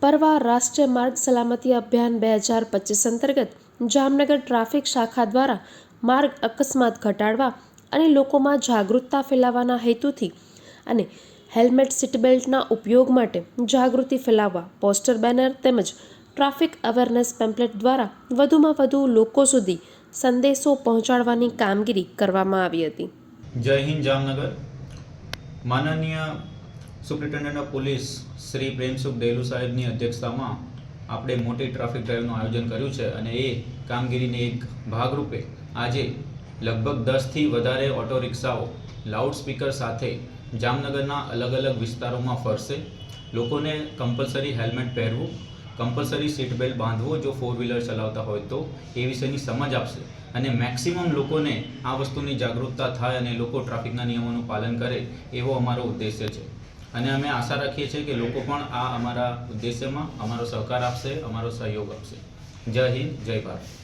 પરવા રાષ્ટ્રીય માર્ગ સલામતી અભિયાન બે હજાર પચીસ અંતર્ગત જામનગર ટ્રાફિક શાખા દ્વારા માર્ગ અકસ્માત ઘટાડવા અને લોકોમાં જાગૃતતા ફેલાવવાના હેતુથી અને હેલ્મેટ, સીટબેલ્ટના ઉપયોગ માટે જાગૃતિ ફેલાવવા પોસ્ટર બેનર તેમજ ટ્રાફિક અવેરનેસ પેમ્પલેટ દ્વારા વધુમાં વધુ લોકો સુધી સંદેશો પહોંચાડવાની કામગીરી કરવામાં આવી હતી. જય હિન્દ જામનગર. માનનીય સુપ્રિન્ટેન્ડન્ટ પોલીસ શ્રી પ્રેમસુખ દેલુ સાહેબની અધ્યક્ષતામાં આપણે મોટી ટ્રાફિક ડ્રાઈવનું આયોજન કર્યું છે અને એ કામગીરીને એક ભાગરૂપે આજે લગભગ દસથી વધારે ઓટો રિક્ષાઓ લાઉડસ્પીકર સાથે જામનગરના અલગ અલગ વિસ્તારોમાં ફરશે. લોકોને કમ્પલસરી હેલ્મેટ પહેરવું કમ્પલસરી સીટ બેલ્ટ બાંધવો જો ફોર વ્હીલર ચલાવતા હોય તો એ વિશેની સમજ આપશે અને મેક્સિમમ લોકોને આ વસ્તુની જાગૃતતા થાય અને લોકો ટ્રાફિકના નિયમોનું પાલન કરે એવો અમારો ઉદ્દેશ્ય છે. અને અમે આશા રાખીએ છીએ કે લોકો પણ આ અમારા ઉદ્દેશ્યમાં અમારો સહકાર આપશે, અમારો સહયોગ આપશે. જય હિન્દ, જય ભારત.